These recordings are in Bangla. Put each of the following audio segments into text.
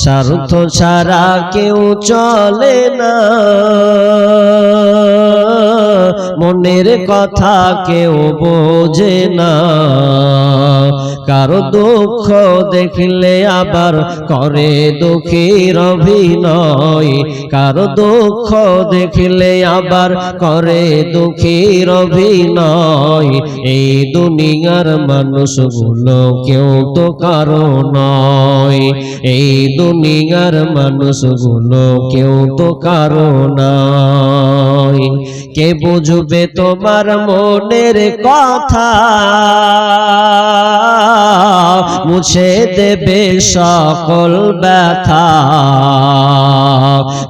স্বার্থ ছাড়া কেউ চলে না। মনের কথা কেউ বোঝে না। কারও দুঃখ দেখলে আবার করে দুঃখীর অভিনয়। কারও দুঃখ দেখলে আবার করে দুঃখীর অভিনয়। এই দুনিয়ার মানুষগুলো কেউ তো কারও নয়। এই দুনিয়ার মানুষগুলো কেউ তো কারও নয়। কে বুঝবে তোমার মনের কথা? মুছে দেবে সকল ব্যথা।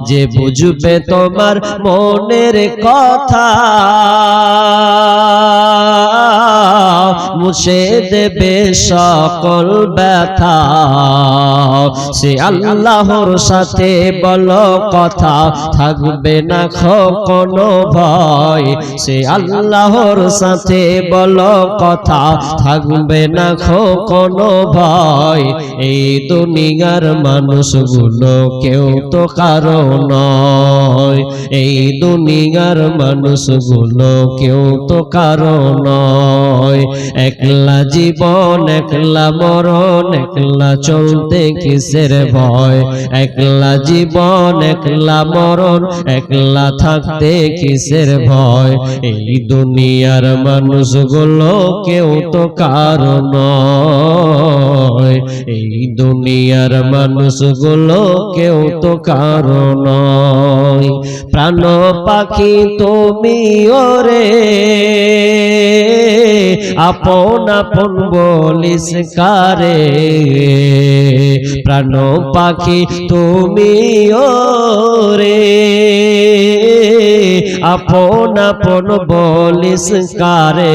যে বুঝবে তোমার মনের কথা। মুছে দেবে সকল ব্যথা। সে আল্লাহর সাথে বলো কথা, থাকবে না কোনো ভয়। সে আল্লাহর সাথে বলো কথা, থাকবে না কোনো ভয়। এই দুনিয়ার মানুষগুলো কেউ তো কারও নয়। এই দুনিয়ার মানুষগুলো কেউ তো কারও নয়। একলা জীবন, একলা মরণ, একলা চলতে কিসের ভয়? একলা জীবন, একলা মরণ, একলা থাকতে কিসের ভয়? এই দুনিয়ার মানুষগুলো কেউ তো কারও নয়। এই দুনিয়ার মানুষগুলো কেউ তো কারও নয়। প্রাণ পাখি তুমি ওরে আপন আপন বলিস কারে। প্রাণ পাখি তুমি রে। আপন আপন বলিস কারে?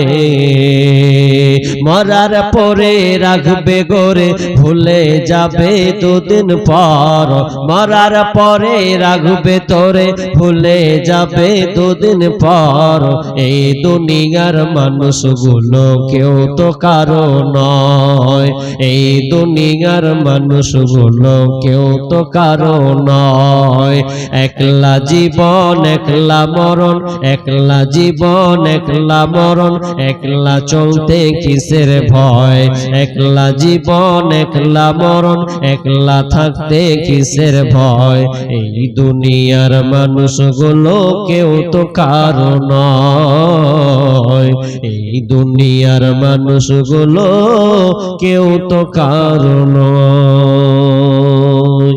মরার পরে রাখবে গোরে, ভুলে যাবে দুদিন পর। মরার পরে রাখবে তোরে, ভুলে যাবে দুদিন পর। এই দুনিয়ার মানুষগুলো কেউ তো কারও নয়। এই দুনিয়ার মানুষগুলো কেউ তো কারও নয়। একলা জীবন, একলা মরণ একলা জীবন, একলা মরণ, একলা চলতে কিসের ভয়? একলা জীবন, একলা মরণ, একলা থাকতে কিসের ভয়? এই দুনিয়ার মানুষগুলো কেউ তো কারও নয়। এই দুনিয়ার মানুষগুলো কেউ তো কারও নয়।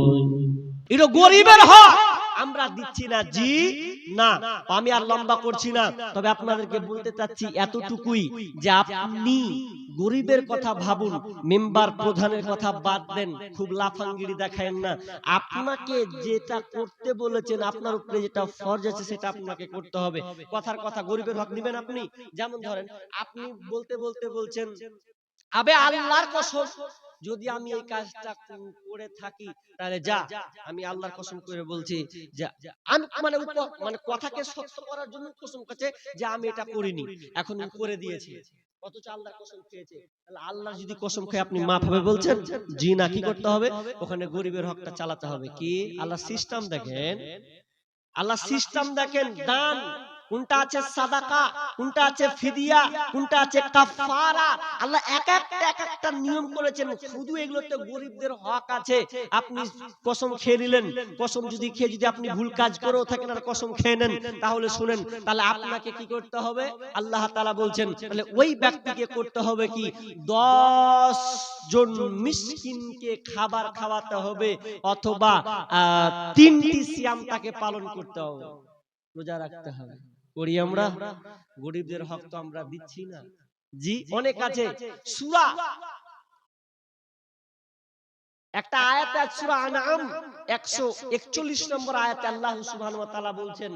এটা গরিবের হক। আমরা দিচ্ছি না জি না আমি আর লম্বা করছি না। তবে আপনাদেরকে বলতে চাচ্ছি এতটুকুই যে আপনি গরিবের কথা ভাবুন, মেম্বার প্রধানের কথা বাদ দেন, খুব লাফাঙ্গিরি দেখায়েন না। আপনাকে যেটা করতে বলেছেন, আপনার উপরে যেটা ফরজ আছে, সেটা আপনাকে করতে হবে। কথার কথা গরিবের হক নেবেন আপনি? যেমন ধরেন, আপনি বলতে বলতে বলছেন আবে আল্লাহর কসম যদি আমি এই কাজটা করে থাকি তাহলে যা। আমি আল্লাহর কসম করে বলছি যে আমি মানে মানে কথাকে সত্য করার জন্য কসম করছে যে আমি এটা করিনি এখন করে দিয়েছি। অথচ আল্লাহর কসম খেয়েছে। তাহলে আল্লাহ যদি কসম খেয়ে আপনি মাফ হবে বলছেন জি না কি করতে হবে? ওখানে গরিবের হকটা চালাতে হবে কি? আল্লাহ সিস্টেম দেখেন। আল্লাহ সিস্টেম দেখেন দান। কোনটা আছে সাদাকা, কোনটা আছে ফিদিয়া, কোনটা আছে কাফারা আল্লাহ এক একটা এক একটা নিয়ম করেছেন, শুধু এগুলোতে গরিবদের হক আছে। আপনি কসম খেয়ে নিলেন, কসম যদি খেয়ে যদি আপনি ভুল কাজ করেও থাকেন আর কসম খেয়ে নেন, তাহলে শুনেন, তাহলে আপনাকে কি করতে হবে? আল্লাহ তাআলা বলছেন, তাহলে ওই ব্যক্তিকে করতে হবে কি? দশ জন মিসকিনকে খাবার খাওয়াতে হবে অথবা তিনটি সিয়াম তাকে পালন করতে হবে। রোজা রাখতে হবে। করি আমরা? গরিবদের হক তো আমরা দিচ্ছি না। জি অনেক আছে। সুরা একটা আয়াত আছে সূরা আনআম 141 নম্বর আয়াতে আল্লাহ সুবহানাহু ওয়া তাআলা বলছেন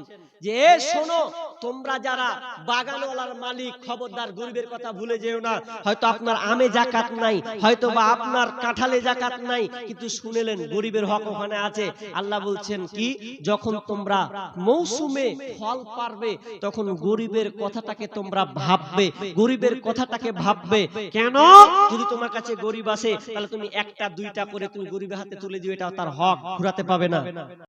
যে শোনো, তোমরা যারা বাগানওয়ালার মালিক, খবরদার, গরিবের কথা ভুলে যেও না। হয়তো আপনার আমে যাকাত নাই, হয়তো বা আপনার কাঁঠালে যাকাত নাই, কিন্তু শুনেলেন গরিবের হক ওখানে আছে। আল্লাহ বলছেন কি, যখন তোমরা মৌসুমে ফল পারবে, তখন গরিবের কথাটাকে তোমরা ভাববে, গরিবের কথাটাকে ভাববে। কেন? যদি তোমার কাছে গরিব আসে, তাহলে তুমি একটা, দুইটা করে তুমি গরিবের হাতে তুলে দিও এটা তার হক ঘুরাতে পাবে না।